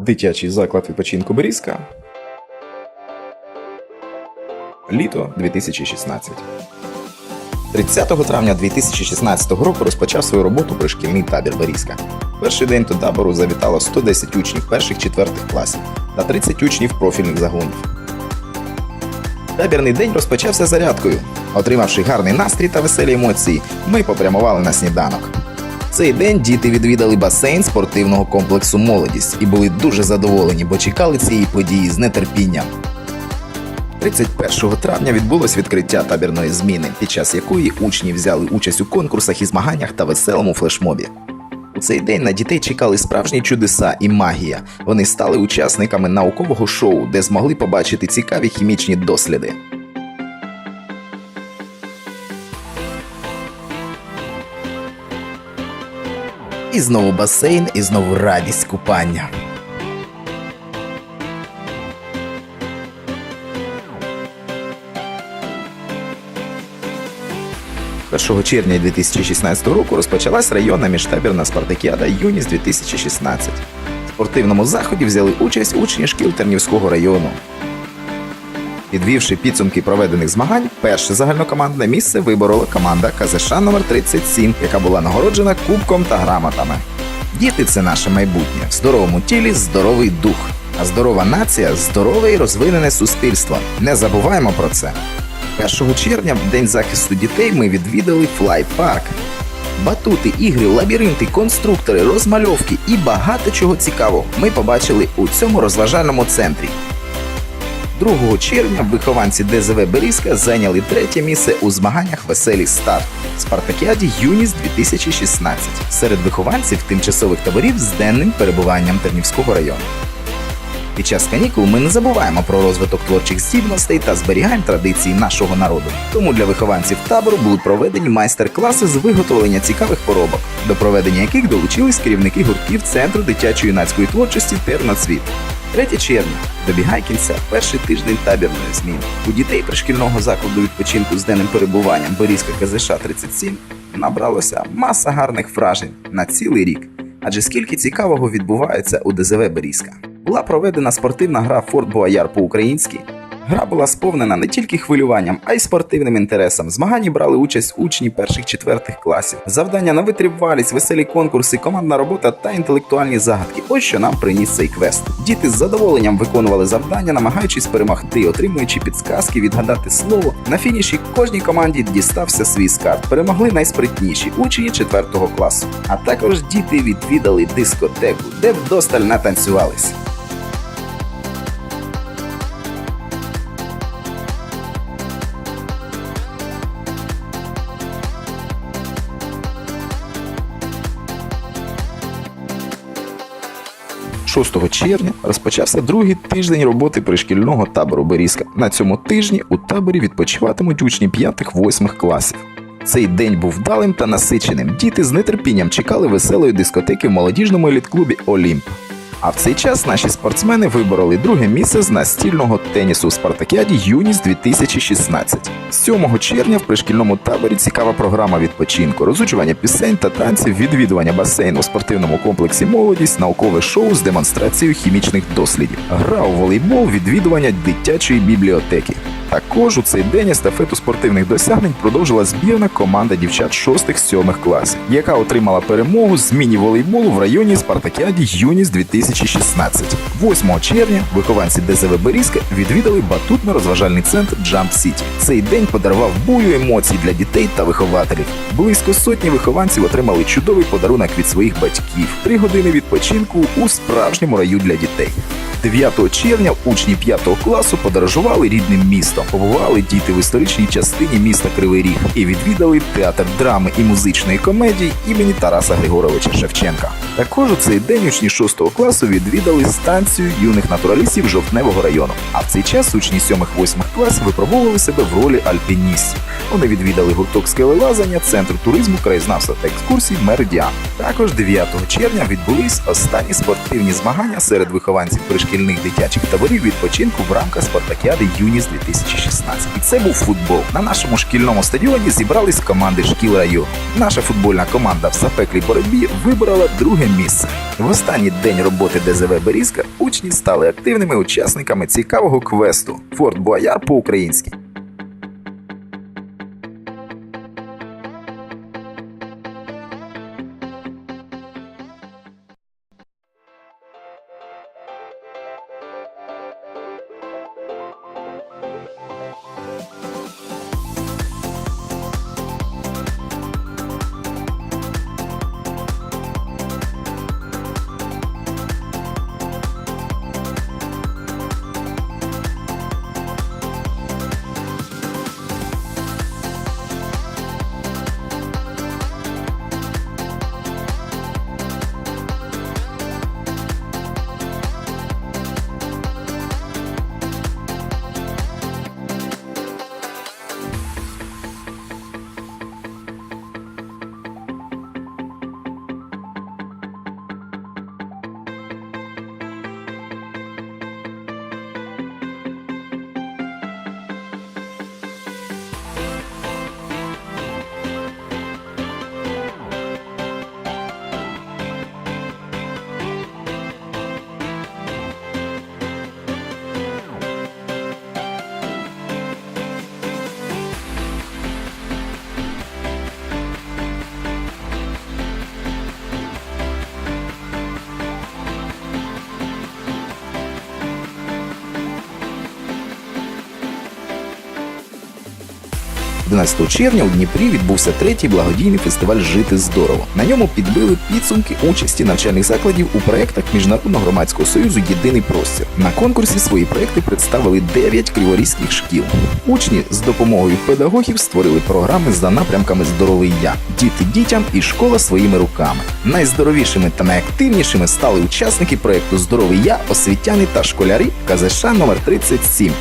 Дитячий заклад відпочинку Берізка. Літо 2016. 30 травня 2016 року розпочав свою роботу пришкільний табір Берізка. Перший день до табору завітало 110 учнів перших четвертих класів та 30 учнів профільних загонів. Табірний день розпочався зарядкою. Отримавши гарний настрій та веселі емоції, ми попрямували на сніданок. Цей день діти відвідали басейн спортивного комплексу Молодість і були дуже задоволені, бо чекали цієї події з нетерпінням. 31 травня відбулось відкриття табірної зміни, під час якої учні взяли участь у конкурсах і змаганнях та веселому флешмобі. У цей день на дітей чекали справжні чудеса і магія. Вони стали учасниками наукового шоу, де змогли побачити цікаві хімічні досліди. І знову басейн, і знову радість купання. Першого червня 2016 року розпочалась районна міжтабірна спартакіада Юність 2016. В спортивному заході взяли участь учні шкіл Тернівського району. Підвівши підсумки проведених змагань, перше загальнокомандне місце виборола команда КЗШ номер 37 яка була нагороджена кубком та грамотами. Діти це наше майбутнє. В здоровому тілі здоровий дух. А здорова нація здорове і розвинене суспільство. Не забуваємо про це. 1 червня, в день захисту дітей, ми відвідали флай-парк. Батути, ігри, лабіринти, конструктори, розмальовки і багато чого цікавого ми побачили у цьому розважальному центрі. 2 червня вихованці ДЗВ Берізка зайняли третє місце у змаганнях Веселі старт Спартакіаді Юніс 2016 серед вихованців тимчасових таборів з денним перебуванням Тернівського району. Під час канікул ми не забуваємо про розвиток творчих здібностей та зберігаємо традиції нашого народу. Тому для вихованців табору були проведені майстер-класи з виготовлення цікавих поробок, до проведення яких долучились керівники гуртків Центру дитячо-юнацької творчості Терноцвіт. 3 червня добігає кінця перший тиждень табірної зміни. У дітей пришкільного закладу відпочинку з денним перебуванням Борізька КЗШ 37 набралося маса гарних вражень на цілий рік. Адже скільки цікавого відбувається у ДЗВ Берізка. Була проведена спортивна гра Форт Бояр по-українськи. Гра була сповнена не тільки хвилюванням, а й спортивним інтересом. Змаганні брали участь учні перших четвертих класів. Завдання на витривалість, веселі конкурси, командна робота та інтелектуальні загадки. Ось що нам приніс цей квест. Діти з задоволенням виконували завдання, намагаючись перемогти, отримуючи підсказки, відгадати слово. На фініші кожній команді дістався свій скарб. Перемогли найспритніші учні четвертого класу. А також діти відвідали дискотеку, де вдосталь натанцювались. – 6 червня розпочався другий тиждень роботи пришкільного табору Берізка. На цьому тижні у таборі відпочиватимуть учні 5-8 класів. Цей день був вдалим та насиченим. Діти з нетерпінням чекали веселої дискотеки в молодіжному еліт-клубі Олімп. А в цей час наші спортсмени вибороли друге місце з настільного тенісу у Спартакіаді Юніс 2016. 7 червня в пришкільному таборі цікава програма відпочинку, розучування пісень та танців, відвідування басейну у спортивному комплексі Молодість, наукове шоу з демонстрацією хімічних дослідів, гра у волейбол, відвідування дитячої бібліотеки. Також у цей день естафету спортивних досягнень продовжила збірна команда дівчат 6-7 класів, яка отримала перемогу з міні-волейболу в районі Спартакіаді Юніс 2016. 8 червня вихованці ДЗВ Берізка відвідали батутно-розважальний центр Jump City. Цей день подарував бую емоцій для дітей та вихователів. Близько сотні вихованців отримали чудовий подарунок від своїх батьків. Три години відпочинку у справжньому раю для дітей. 9 червня учні 5 класу подорожували рідним містом. Побували діти в історичній частині міста Кривий Ріг і відвідали театр драми і музичної комедії імені Тараса Григоровича Шевченка. Також у цей день учні 6 класу відвідали станцію юних натуралістів жовтневого району. А в цей час учні 7-8 класів випробовували себе в ролі альпіністів. Вони відвідали гурток скелелазання, центр туризму, краєзнавства та екскурсій Меридіан. Також 9 червня відбулись останні спортивні змагання серед вихованців пришкільного шкільних дитячих таборів відпочинку в рамках спартакіади Юніс 2016. І це був футбол. На нашому шкільному стадіоні зібрались команди шкіл району. Наша футбольна команда в запеклій боротьбі виборола друге місце. В останній день роботи ДЗВ Берізка учні стали активними учасниками цікавого квесту Форт Бояр по-українськи. – 11 червня у Дніпрі відбувся третій благодійний фестиваль Жити здорово. На ньому підбили підсумки участі навчальних закладів у проєктах Міжнародного громадського союзу Єдиний простір. На конкурсі свої проекти представили 9 криворізьких шкіл. Учні з допомогою педагогів створили програми за напрямками Здоровий я, діти дітям і школа своїми руками. Найздоровішими та найактивнішими стали учасники проекту Здоровий я, освітяни та школярі КЗШ номер 37